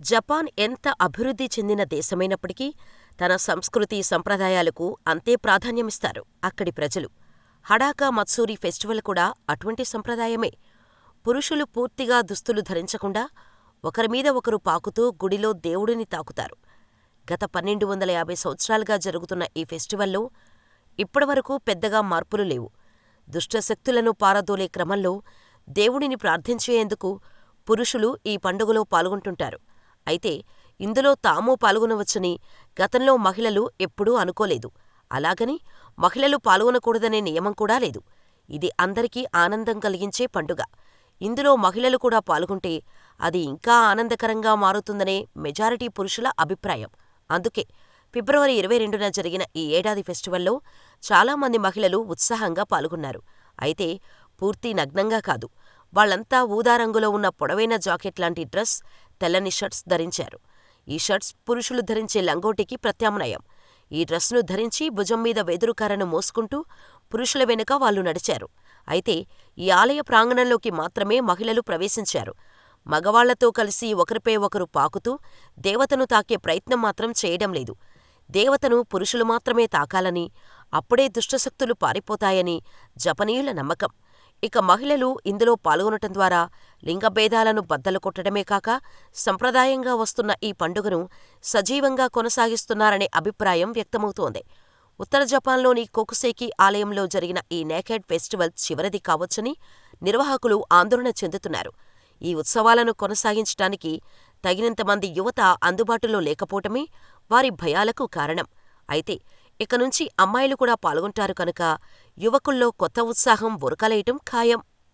Japan ఎంత అభివృద్ధి చెందిన దేశమైనప్పటికీ తన సంస్కృతి సంప్రదాయాలకు అంతే ప్రాధాన్యమిస్తారు అక్కడి ప్రజలు. హడాకా మత్సూరి ఫెస్టివల్ కూడా అటువంటి సంప్రదాయమే. పురుషులు పూర్తిగా దుస్తులు ధరించకుండా ఒకరిమీద ఒకరు పాకుతూ గుడిలో దేవుడిని తాకుతారు. గత పన్నెండు వందల యాభై సంవత్సరాలుగా జరుగుతున్న ఈ ఫెస్టివల్లో ఇప్పటివరకు పెద్దగా మార్పులు లేవు. దుష్టశక్తులను పారదోలే క్రమంలో దేవుడిని ప్రార్థించేందుకు పురుషులు ఈ పండుగలో పాల్గొంటుంటారు. అయితే ఇందులో తామూ పాల్గొనవచ్చని గతంలో మహిళలు ఎప్పుడూ అనుకోలేదు. అలాగని మహిళలు పాల్గొనకూడదనే నియమం కూడా లేదు. ఇది అందరికీ ఆనందం కలిగించే పండుగ. ఇందులో మహిళలు కూడా పాల్గొంటే అది ఇంకా ఆనందకరంగా మారుతుందనే మెజారిటీ పురుషుల అభిప్రాయం. అందుకే ఫిబ్రవరి ఇరవై రెండున జరిగిన ఈ ఏడాది ఫెస్టివల్లో చాలామంది మహిళలు ఉత్సాహంగా పాల్గొన్నారు. అయితే పూర్తి నగ్నంగా కాదు. వాళ్ళంతా ఊదా రంగులో ఉన్న పొడవైన జాకెట్ లాంటి డ్రెస్, తెల్లని షర్ట్స్ ధరించారు. ఈ షర్ట్స్ పురుషులు ధరించే లంగోటికి ప్రత్యామ్నాయం. ఈ డ్రెస్ను ధరించి భుజం మీద వెదురుకర్రను మోసుకుంటూ పురుషుల వెనుక వాళ్ళు నడిచారు. అయితే ఈ ఆలయ ప్రాంగణంలోకి మాత్రమే మహిళలు ప్రవేశించారు. మగవాళ్ళతో కలిసి ఒకరిపై ఒకరు పాకుతూ దేవతను తాకే ప్రయత్నం మాత్రం చేయడం లేదు. దేవతను పురుషులు మాత్రమే తాకాలని, అప్పుడే దుష్టశక్తులు పారిపోతాయని జపనీయుల నమ్మకం. ఇక మహిళలు ఇందులో పాల్గొనటం ద్వారా లింగభేదాలను బద్దలు కొట్టడమే కాక సంప్రదాయంగా వస్తున్న ఈ పండుగను సజీవంగా కొనసాగిస్తున్నారనే అభిప్రాయం వ్యక్తమవుతోంది. ఉత్తర జపాన్లోని కోకుసేకి ఆలయంలో జరిగిన ఈ నేకెడ్ ఫెస్టివల్ చివరిది కావచ్చని నిర్వాహకులు ఆందోళన చెందుతున్నారు. ఈ ఉత్సవాలను కొనసాగించటానికి తగినంతమంది యువత అందుబాటులో లేకపోవటమే వారి భయాలకు కారణం. అయితే ఇక నుంచి అమ్మాయిలు కూడా పాల్గొంటారు కనుక యువకుల్లో కొత్త ఉత్సాహం ఉరకలేయటం ఖాయం.